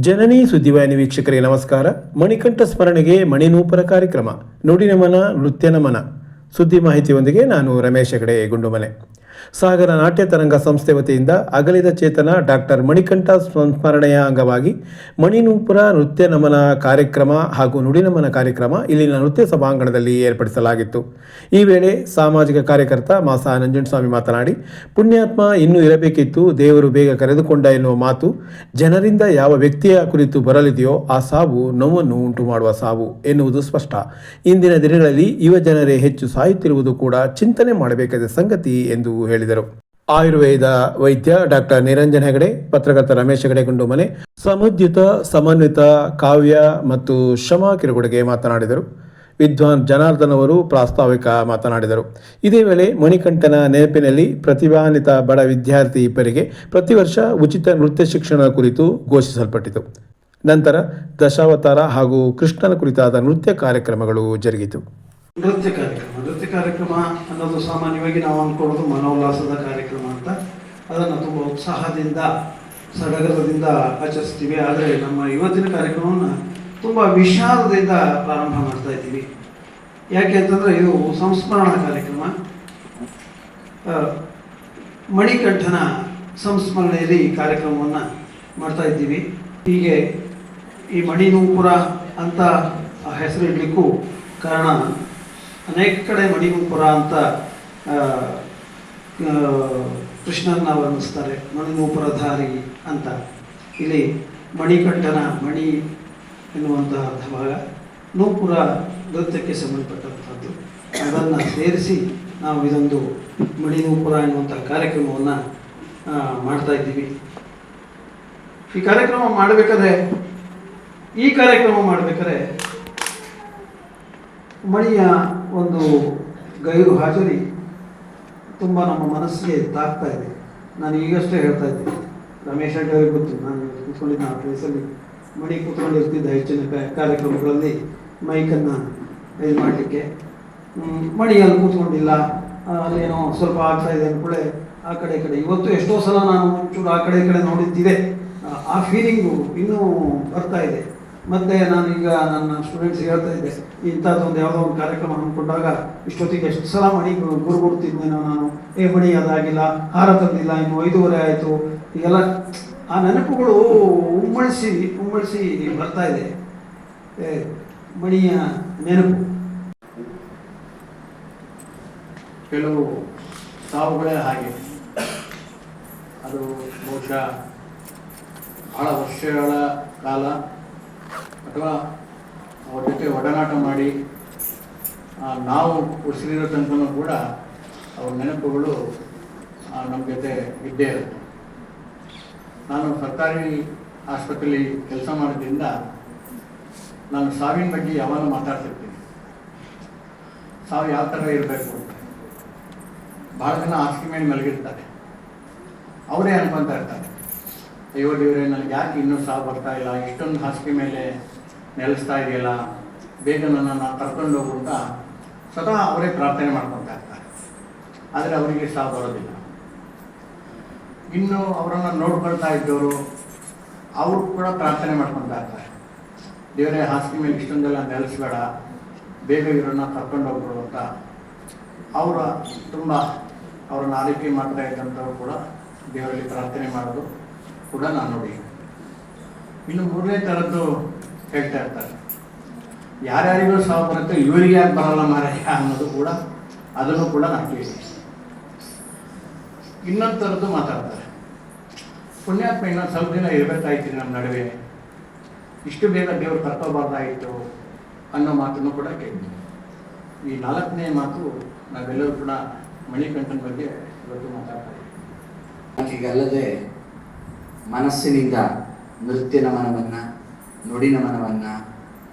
ಜನನಿ ಸುದ್ದಿವಾಹಿನಿ ವೀಕ್ಷಕರಿಗೆ ನಮಸ್ಕಾರ. ಮಣಿಕಂಠ ಸ್ಮರಣೆಗೆ ಮಣಿನೂಪರ ಕಾರ್ಯಕ್ರಮ. ನುಡಿ ನಮನ, ನೃತ್ಯ ನಮನ. ಸುದ್ದಿ ಮಾಹಿತಿಯೊಂದಿಗೆ ನಾನು ರಮೇಶ್ ಹೆಗಡೆ, ಗುಂಡುಮನೆ. ಸಾಗರ ನಾಟ್ಯ ತರಂಗ ಸಂಸ್ಥೆ ವತಿಯಿಂದ ಅಗಲಿದ ಚೇತನ ಡಾಕ್ಟರ್ ಮಣಿಕಂಠ ಸಂಸ್ಮರಣೆಯ ಅಂಗವಾಗಿ ಮಣಿನೂಪುರ ನೃತ್ಯ ನಮನ ಕಾರ್ಯಕ್ರಮ ಹಾಗೂ ನುಡಿನಮನ ಕಾರ್ಯಕ್ರಮ ಇಲ್ಲಿನ ನೃತ್ಯ ಸಭಾಂಗಣದಲ್ಲಿ ಏರ್ಪಡಿಸಲಾಗಿತ್ತು. ಈ ವೇಳೆ ಸಾಮಾಜಿಕ ಕಾರ್ಯಕರ್ತ ಮಾಸ ನಂಜುಂಡಸ್ವಾಮಿ ಮಾತನಾಡಿ, ಪುಣ್ಯಾತ್ಮ ಇನ್ನೂ ಇರಬೇಕಿತ್ತು, ದೇವರು ಬೇಗ ಕರೆದುಕೊಂಡ ಎನ್ನುವ ಮಾತು ಜನರಿಂದ ಯಾವ ವ್ಯಕ್ತಿಯ ಕುರಿತು ಬರಲಿದೆಯೋ ಆ ಸಾವು ನೋವನ್ನು ಉಂಟು ಮಾಡುವ ಸಾವು ಎನ್ನುವುದು ಸ್ಪಷ್ಟ. ಇಂದಿನ ದಿನಗಳಲ್ಲಿ ಯುವ ಜನರೇ ಹೆಚ್ಚು ಸಾಯುತ್ತಿರುವುದು ಕೂಡ ಚಿಂತನೆ ಮಾಡಬೇಕಾದ ಸಂಗತಿ ಎಂದು ಹೇಳಿದರು. ಆಯುರ್ವೇದ ವೈದ್ಯ ಡಾಕ್ಟರ್ ನಿರಂಜನ್ ಹೆಗಡೆ, ಪತ್ರಕರ್ತ ರಮೇಶ್ ಹೆಗಡೆ, ಗುಂಡುಮನೆ ಸಮುದ್ಯುತ ಸಮನ್ವಿತ, ಕಾವ್ಯ ಮತ್ತು ಶ್ರಮ ಕಿರುಗುಡೆಗೆ ಮಾತನಾಡಿದರು. ವಿದ್ವಾನ್ ಜನಾರ್ದನ್ ಅವರು ಪ್ರಾಸ್ತಾವಿಕ ಮಾತನಾಡಿದರು. ಇದೇ ವೇಳೆ ಮಣಿಕಂಠನ ನೆನಪಿನಲ್ಲಿ ಪ್ರತಿಭಾನ್ವಿತ ಬಡ ವಿದ್ಯಾರ್ಥಿ ಇಬ್ಬರಿಗೆ ಪ್ರತಿ ವರ್ಷ ಉಚಿತ ನೃತ್ಯ ಶಿಕ್ಷಣ ಕುರಿತು ಘೋಷಿಸಲ್ಪಟ್ಟಿತು. ನಂತರ ದಶಾವತಾರ ಹಾಗೂ ಕೃಷ್ಣನ ಕುರಿತಾದ ನೃತ್ಯ ಕಾರ್ಯಕ್ರಮಗಳು ಜರುಗಿತು. ನೃತ್ಯ ಕಾರ್ಯಕ್ರಮ. ಕಾರ್ಯಕ್ರಮ ಅನ್ನೋದು ಸಾಮಾನ್ಯವಾಗಿ ನಾವು ಅಂದ್ಕೊಳ್ಳೋದು ಮನೋಲ್ಲಾಸದ ಕಾರ್ಯಕ್ರಮ ಅಂತ. ಅದನ್ನು ತುಂಬ ಉತ್ಸಾಹದಿಂದ, ಸಡಗರದಿಂದ ಆಚರಿಸ್ತೀವಿ. ಆದರೆ ನಮ್ಮ ಇವತ್ತಿನ ಕಾರ್ಯಕ್ರಮವನ್ನು ತುಂಬ ವಿಷಾದದಿಂದ ಪ್ರಾರಂಭ ಮಾಡ್ತಾ ಇದ್ದೀವಿ. ಯಾಕೆ ಅಂತಂದರೆ ಇದು ಸಂಸ್ಮರಣಾ ಕಾರ್ಯಕ್ರಮ. ಮಣಿಕಂಠನ ಸಂಸ್ಮರಣೆಯಲ್ಲಿ ಈ ಕಾರ್ಯಕ್ರಮವನ್ನು ಮಾಡ್ತಾ ಇದ್ದೀವಿ. ಹೀಗೆ ಈ ಮಣಿನೂಪುರ ಅಂತ ಆ ಹೆಸರು ಇಡಲಿಕ್ಕೂ ಕಾರಣ ಅನೇಕ ಕಡೆ ಮಣಿಗುಂಪುರ ಅಂತ ಕೃಷ್ಣನ ವರ್ಣಿಸ್ತಾರೆ ಮಣಿನೂಪುರಧಾರಿ ಅಂತ. ಇಲ್ಲಿ ಮಣಿಕಟ್ಟನ ಮಣಿ ಎನ್ನುವಂತಹ ಅರ್ಥಭಾಗ ನೂಪುರ ನೃತ್ಯಕ್ಕೆ ಸಂಬಂಧಪಟ್ಟಂಥದ್ದು ಅದನ್ನು ಸೇರಿಸಿ ನಾವು ಇದೊಂದು ಮಣಿನೂಪುರ ಎನ್ನುವಂಥ ಕಾರ್ಯಕ್ರಮವನ್ನು ಮಾಡ್ತಾ ಇದ್ದೀವಿ. ಈ ಕಾರ್ಯಕ್ರಮ ಮಾಡಬೇಕಾದ್ರೆ, ಈ ಕಾರ್ಯಕ್ರಮ ಮಾಡಬೇಕಾದ್ರೆ ಮಣಿಯ ಒಂದು ಗೈರು ಹಾಜರಿ ತುಂಬ ನಮ್ಮ ಮನಸ್ಸಿಗೆ ತಾಗ್ತಾ ಇದೆ. ನಾನು ಈಗಷ್ಟೇ ಹೇಳ್ತಾ ಇದ್ದೀನಿ. ರಮೇಶ್ ಅಡ್ಡಿ ಅವ್ರಿಗೆ ಗೊತ್ತು, ನಾನು ಕೂತ್ಕೊಂಡಿದ್ದ ಆ ಪ್ಲೇಸಲ್ಲಿ ಮಣಿ ಕೂತ್ಕೊಂಡಿರ್ತಿದ್ದ ಹೆಚ್ಚಿನ ಕಾರ್ಯಕ್ರಮಗಳಲ್ಲಿ ಮೈಕನ್ನು ಇದು ಮಾಡಲಿಕ್ಕೆ. ಮಣಿ ಅಲ್ಲಿ ಕೂತ್ಕೊಂಡಿಲ್ಲ. ಅಲ್ಲೇನೋ ಸ್ವಲ್ಪ ಆಗ್ತಾ ಇದೆ ಅಂದ್ಕೊಳ್ಳೆ ಆ ಕಡೆ ಕಡೆ. ಇವತ್ತು ಎಷ್ಟೋ ಸಲ ನಾನು ಒಂಚೂರು ಆ ಕಡೆ ಕಡೆ ನೋಡಿದ್ದಿದೆ. ಆ ಫೀಲಿಂಗು ಇನ್ನೂ ಬರ್ತಾ ಇದೆ. ಮತ್ತೆ ನಾನೀಗ ನನ್ನ ಸ್ಟೂಡೆಂಟ್ಸ್ ಹೇಳ್ತಾ ಇದ್ದೆ ಇಂಥದ್ದೊಂದು ಯಾವುದೋ ಒಂದು ಕಾರ್ಯಕ್ರಮ ಹಮ್ಮಿಕೊಂಡಾಗ ಇಷ್ಟೊತ್ತಿಗೆ ಎಷ್ಟು ಸಲ ಮಣಿ ಗುರುಗುಡ್ತಿದ್ದೇನೋ ನಾನು ಏ ಮಣಿ ಅದಾಗಿಲ್ಲ ಹಾರ ತಂದಿಲ್ಲ ಇನ್ನು ಐದೂವರೆ ಆಯಿತು. ಈಗೆಲ್ಲ ಆ ನೆನಪುಗಳು ಉಮ್ಮಳಿಸಿ ಉಮ್ಮಳಿಸಿ ಬರ್ತಾ ಇದೆ. ಏ, ಮಣಿಯ ನೆನಪು. ಕೆಲವು ಸಾವುಗಳೇ ಹಾಗೆ. ಅದು ಬಹುಶಃ ಬಹಳ ವರ್ಷಗಳ ಕಾಲ ಅಥವಾ ಅವ್ರ ಜೊತೆ ಒಡನಾಟ ಮಾಡಿ ನಾವು ಉಸಿರಿರೋ ತನಕನೂ ಕೂಡ ಅವ್ರ ನೆನಪುಗಳು ನಮ್ಮ ಜೊತೆ ಇದ್ದೇ ಇರುತ್ತೆ. ನಾನು ಸರ್ಕಾರಿ ಆಸ್ಪತ್ರೆಯಲ್ಲಿ ಕೆಲಸ ಮಾಡೋದ್ರಿಂದ ನಾನು ಸಾವಿನ ಬಗ್ಗೆ ಯಾವಾಗ ಮಾತಾಡ್ತಿರ್ತೀನಿ. ಸಾವು ಯಾವ ಥರ ಇರಬೇಕು? ಭಾಳ ಜನ ಹಾಸಿಗೆ ಮೇಲೆ ಮಲಗಿರ್ತಾರೆ. ಅವರೇ ಅನ್ಕೊತಾ ಇರ್ತಾರೆ. ಅಯ್ಯೋ ದೇವರೇ, ನನಗೆ ಯಾಕೆ ಇನ್ನೂ ಸಹ ಬರ್ತಾ ಇಲ್ಲ? ಇಷ್ಟೊಂದು ಹಾಸಿಗೆ ಮೇಲೆ ನೆಲೆಸ್ತಾ ಇದೆಯಲ್ಲ? ಬೇಗ ನನ್ನನ್ನು ಕರ್ಕೊಂಡು ಹೋಗು ಅಂತ ಸ್ವತಃ ಅವರೇ ಪ್ರಾರ್ಥನೆ ಮಾಡ್ಕೊತಾ ಇರ್ತಾರೆ. ಆದರೆ ಅವರಿಗೆ ಸಹ ಬರೋದಿಲ್ಲ. ಇನ್ನು ಅವರನ್ನು ನೋಡ್ಕೊಳ್ತಾ ಇದ್ದವರು, ಅವರು ಕೂಡ ಪ್ರಾರ್ಥನೆ ಮಾಡ್ಕೊತಾ ಇರ್ತಾರೆ. ದೇವರೇ, ಹಾಸಿಗೆ ಮೇಲೆ ಇಷ್ಟೊಂದೆಲ್ಲ ನೆಲೆಸ್ಬೇಡ. ಬೇಗ ಇವರನ್ನು ಹೋಗ್ಬೋದು ಅಂತ ಅವರ ತುಂಬ, ಅವರನ್ನು ಆರೈಕೆ ಮಾಡ್ತಾ ಇದ್ದಂಥವ್ರು ಕೂಡ ದೇವರಲ್ಲಿ ಪ್ರಾರ್ಥನೆ ಮಾಡೋದು ಕೂಡ ನಾನು ನೋಡಿ. ಇನ್ನು ಮೂರನೇ ಥರದ್ದು ಹೇಳ್ತಾ ಇರ್ತಾರೆ. ಯಾರ್ಯಾರಿಗೂ ಸಾವು ಬರುತ್ತೆ, ಇವರಿಗೆ ಯಾಕೆ ಬರಲ್ಲ ಮಾರಾಯ ಅನ್ನೋದು ಕೂಡ ಅದನ್ನು ಕೂಡ ನಾನು ಕೇಳಿದ್ದೀನಿ ಇನ್ನೊಂದು ಥರದ್ದು ಮಾತಾಡ್ತಾರೆ. ಪುಣ್ಯಾತ್ಮ ಇನ್ನೊಂದು ಸ್ವಲ್ಪ ದಿನ ಇರಬೇಕಾಯ್ತು ನಮ್ಮ ನಡುವೆ. ಇಷ್ಟು ಬೇಗ ದೇವರು ಕರ್ಕೋಬಾರ್ದಾಯಿತು ಅನ್ನೋ ಮಾತನ್ನು ಕೂಡ ಕೇಳಿದ್ದೀನಿ ಈ ನಾಲ್ಕನೇ ಮಾತು ನಾವೆಲ್ಲರೂ ಕೂಡ ಮಣಿಕಂಠನ ಬಗ್ಗೆ ಇವತ್ತು ಮಾತಾಡ್ತಾ ಇದ್ದೀವಿ. ಹೀಗಲ್ಲದೆ ಮನಸ್ಸಿನಿಂದ ನೃತ್ಯ ನಮನವನ್ನು ನುಡಿ ನಮನವನ್ನು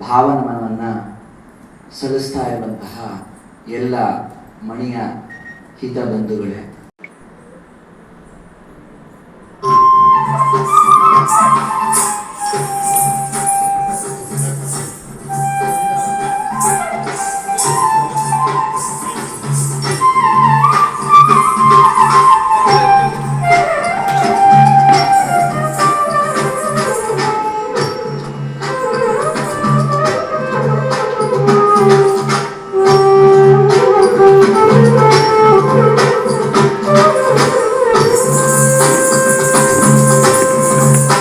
ಭಾವನಮನವನ್ನು ಸಲ್ಲಿಸ್ತಾ ಇರುವಂತಹ ಎಲ್ಲ ಮಣಿಯ ಹಿತಬಂಧುಗಳೇ.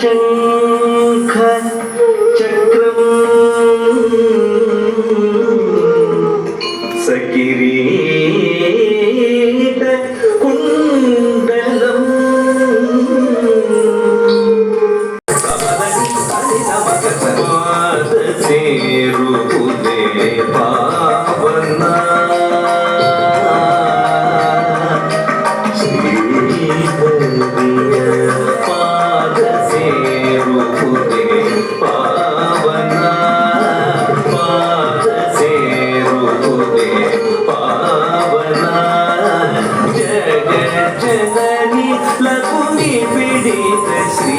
Krishna. श्री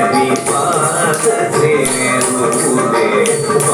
हरि पाद से रूपे